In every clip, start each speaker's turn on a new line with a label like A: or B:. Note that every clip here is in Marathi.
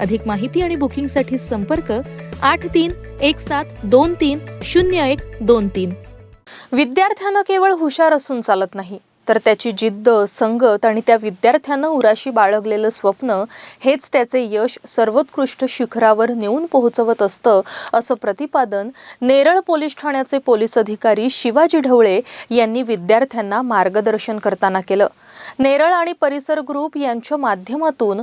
A: अधिक माहिती आणि बुकिंगसाठी संपर्क आठ तीन एक सात दोन तीन शून्य एक दोन तीन. विद्यार्थ्यांना केवळ हुशार असून चालत नाही. तर त्याची जिद्द संगत आणि त्या विद्यार्थ्यानं उराशी बाळगलेलं स्वप्न हेच त्याचे यश सर्वोत्कृष्ट शिखरावर नेऊन पोहोचवत असतं असं प्रतिपादन नेरळ पोलीस ठाण्याचे पोलीस अधिकारी शिवाजी ढवळे यांनी विद्यार्थ्यांना मार्गदर्शन करताना केलं. नेरळ आणि परिसर ग्रुप यांच्या माध्यमातून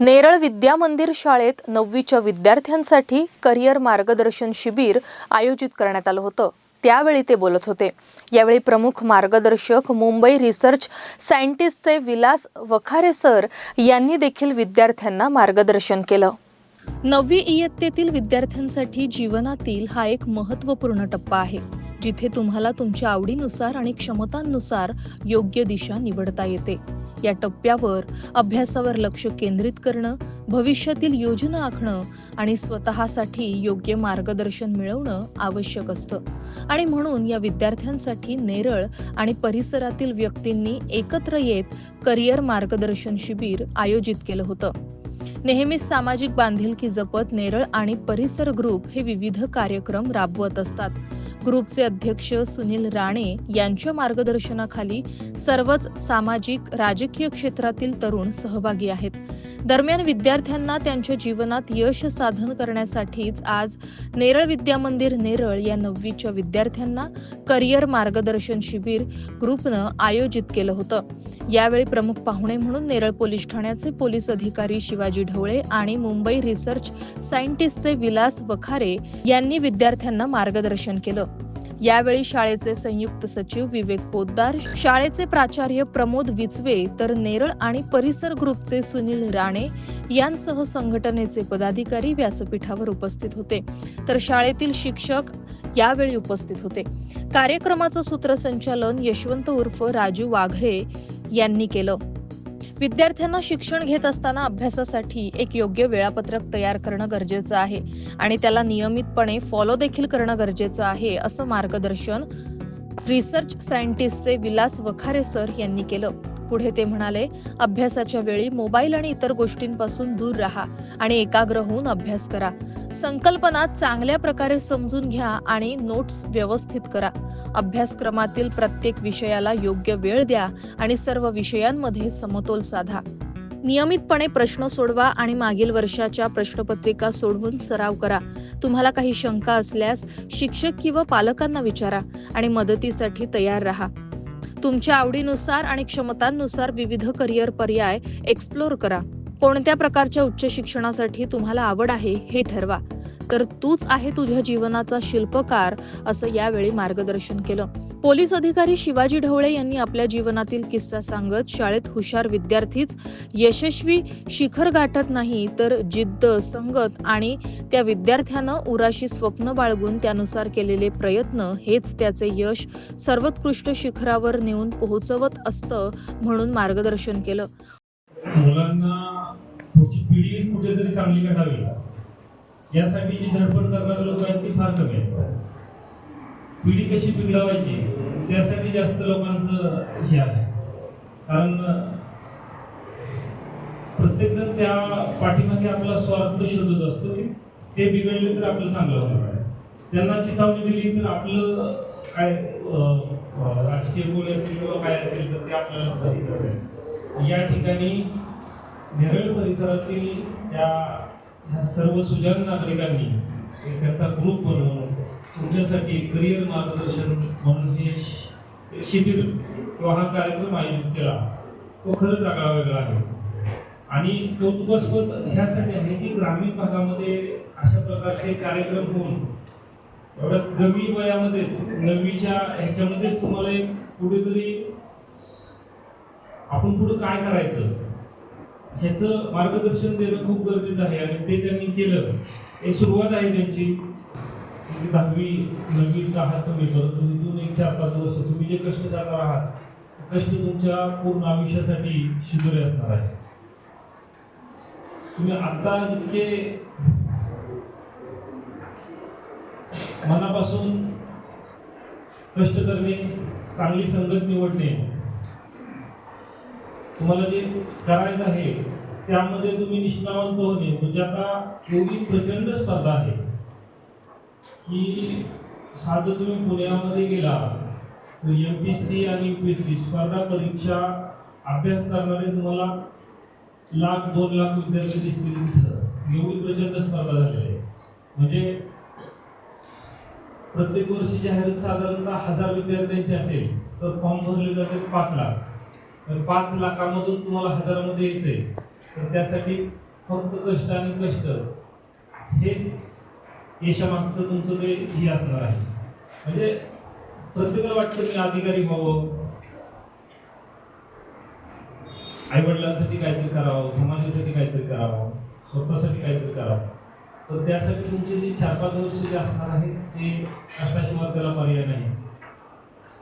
A: नेरळ विद्या मंदिर शाळेत नववीच्या विद्यार्थ्यांसाठी करिअर मार्गदर्शन शिबिर आयोजित करण्यात आलं होतं. त्यावेळी ते बोलत होते. यावेळी प्रमुख मार्गदर्शक मुंबई रिसर्च सायंटिस्टचे विलास वखारे सर यांनी देखील विद्यार्थ्यांना मार्गदर्शन केलं. नववी इयत्तेतील विद्यार्थ्यांसाठी जीवनातील हा एक महत्त्वपूर्ण टप्पा आहे जिथे तुम्हाला तुमच्या आवडीनुसार आणि क्षमतांनुसार योग्य दिशा निवडता येते. या टप्प्यावर अभ्यासावर लक्ष केंद्रित करणं भविष्यातील योजना आखणं आणि स्वतःसाठी योग्य मार्गदर्शन मिळवणं आवश्यक असतं. आणि म्हणून या विद्यार्थ्यांसाठी नेरळ आणि परिसरातील व्यक्तींनी एकत्र येत करिअर मार्गदर्शन शिबिर आयोजित केलं होतं. नेहमीच सामाजिक बांधिलकी जपत नेरळ आणि परिसर ग्रुप हे विविध कार्यक्रम राबवत असतात. ग्रुपचे अध्यक्ष सुनील राणे यांच्या मार्गदर्शनाखाली सर्वच सामाजिक राजकीय क्षेत्रातील तरुण सहभागी आहेत. दरम्यान विद्यार्थ्यांना त्यांच्या जीवनात यश साधन करण्यासाठीच आज नेरळ विद्या मंदिर नेरळ या नववीच्या विद्यार्थ्यांना करिअर मार्गदर्शन शिबिर ग्रुपनं आयोजित केलं होतं. यावेळी प्रमुख पाहुणे म्हणून नेरळ पोलीस ठाण्याचे पोलीस अधिकारी शिवाजी ढवळे आणि मुंबई रिसर्च सायंटिस्टचे विलास वखारे यांनी विद्यार्थ्यांना मार्गदर्शन केलं. यावेळी शाळेचे संयुक्त सचिव विवेक पोद्दार शाळेचे प्राचार्य प्रमोद विचवे तर नेरळ आणि परिसर ग्रुपचे सुनील राणे यांसह संघटनेचे पदाधिकारी व्यासपीठावर उपस्थित होते. तर शाळेतील शिक्षक यावेळी उपस्थित होते. कार्यक्रमाचं सूत्रसंचालन यशवंत उर्फ राजू वाघरे यांनी केलं. विद्यार्थ्यांना शिक्षण घेत असताना अभ्यासासाठी एक योग्य वेळापत्रक तयार करणं गरजेचं आहे आणि त्याला नियमितपणे फॉलो देखील करणं गरजेचं आहे असं मार्गदर्शन रिसर्च सायंटिस्टचे विलास वखारे सर यांनी केलं. पुढे ते म्हणाले अभ्यासाच्या वेळी मोबाईल आणि इतर गोष्टींपासून दूर राहा आणि एकाग्र होऊन अभ्यास करा. संकल्पना चांगल्या प्रकारे समजून घ्या आणि नोट्स व्यवस्थित करा. अभ्यासक्रमातील प्रत्येक विषयाला योग्य वेळ द्या आणि सर्व विषयांमध्ये समतोल साधा. नियमितपणे प्रश्न सोडवा आणि मागील वर्षाच्या प्रश्नपत्रिका सोडवून सराव करा. तुम्हाला काही शंका असल्यास शिक्षक किंवा पालकांना विचारा आणि मदतीसाठी तयार राहा. तुमच्या आवडीनुसार आणि क्षमतांनुसार विविध करिअर पर्याय एक्सप्लोर करा. कोणत्या प्रकारच्या उच्च शिक्षणासाठी तुम्हाला आवड आहे हे ठरवा. तर तूच आहे तुझ्या जीवनाचा शिल्पकार असं यावेळी मार्गदर्शन केलं. पोलीस अधिकारी शिवाजी ढवळे यांनी आपल्या जीवनातील किस्सा सांगत शाळेत हुशार विद्यार्थीच यशस्वी शिखर गाठत नाही तर जिद्द संगत आणि त्या विद्यार्थ्यानं उराशी स्वप्न बाळगून त्यानुसार केलेले प्रयत्न हेच त्याचे यश सर्वोत्कृष्ट शिखरावर नेऊन पोहोचवत असतं म्हणून मार्गदर्शन केलं.
B: मुलांना पुढची पिढी कुठेतरी चांगली घडावी यासाठी जी धडपड करणारे लोक आहेत ती फार कमी आहेत. पिढी कशी बिघडवायची त्यासाठी जास्त लोकांचं हे आहे. कारण प्रत्येकजण त्या पाठीमागे आपला स्वार्थ शोधत असतो की ते बिघडले तर आपलं चांगलं होणार आहे. त्यांना चिथावणी दिली तर आपलं काय राजकीय बोली असेल किंवा काय असेल तर ते आपल्याला या ठिकाणी नेरळ परिसरातील त्या ह्या सर्व सुजाण नागरिकांनी एक ग्रुप बनवून तुमच्यासाठी करिअर मार्गदर्शन म्हणून हे शिबिर किंवा हा कार्यक्रम आयोजित केला. तो खरंच आगळा वेगळा आहे. आणि कौतुकास्पद ह्यासाठी आहे की ग्रामीण भागामध्ये अशा प्रकारचे कार्यक्रम होऊन एवढ्या कमी वयामध्येच नववीच्या ह्याच्यामध्येच तुम्हाला एक कुठेतरी आपण पुढे काय करायचं? ह्याचं मार्गदर्शन देणं खूप गरजेचं आहे आणि ते त्यांनी केलं. हे सुरुवात आहे त्यांची. म्हणजे दहावी नववी आहात तुम्ही परंतु इथून एक चार पाच वर्ष तुम्ही जे कष्ट जाणार आहात कष्ट तुमच्या पूर्ण आयुष्यासाठी शिदुरे असणार आहे तुम्ही आता जितके मनापासून कष्ट करणे चांगली संगत निवडणे तुम्हाला जे करायचं आहे त्यामध्ये तुम्ही निष्णावंत होणे म्हणजे आता एवढी प्रचंड स्पर्धा आहे की साधं तुम्ही पुण्यामध्ये गेला तर एम पी सी आणि यू पी सी स्पर्धा परीक्षा अभ्यास करणारे तुम्हाला लाख दोन लाख विद्यार्थी दिसतील तिथं. एवढी प्रचंड स्पर्धा झालेली आहे. म्हणजे प्रत्येक वर्षी जाहिरात साधारणतः हजार विद्यार्थ्यांची असेल तर फॉर्म भरले जाते पाच लाख. तर पाच लाखामधून तुम्हाला हजारामध्ये यायचंय. तर त्यासाठी फक्त कष्ट आणि कष्ट. हेच यशामागचं तुमचं ते हे असणार आहे. म्हणजे प्रत्येकाला वाटतं मी अधिकारी व्हावं. आई वडिलांसाठी काहीतरी करावं समाजासाठी काहीतरी करावं स्वतःसाठी काहीतरी करावं. तर त्यासाठी तुमचे जे चार पाच वर्ष जे असणार आहे ते कष्टाशिवाय त्याला पर्याय नाही.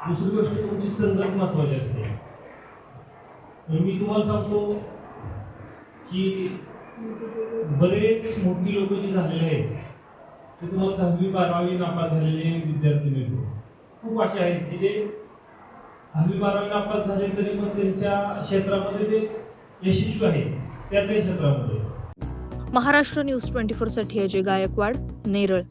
B: दुसरी गोष्ट तुमची संगत महत्वाची असते. मी तुम्हाला सांगतो की बरेच मोठी लोक जे झालेले आहेत ते तुम्हाला दहावी बारावी नापास झालेले विद्यार्थी मिळतो. खूप असे आहेत की जे दहावी बारावी नापास झाले तरी पण त्यांच्या क्षेत्रामध्ये ते यशस्वी आहे त्या त्या क्षेत्रामध्ये.
A: महाराष्ट्र न्यूज ट्वेंटी फोरसाठी अजय गायकवाड नेरळ.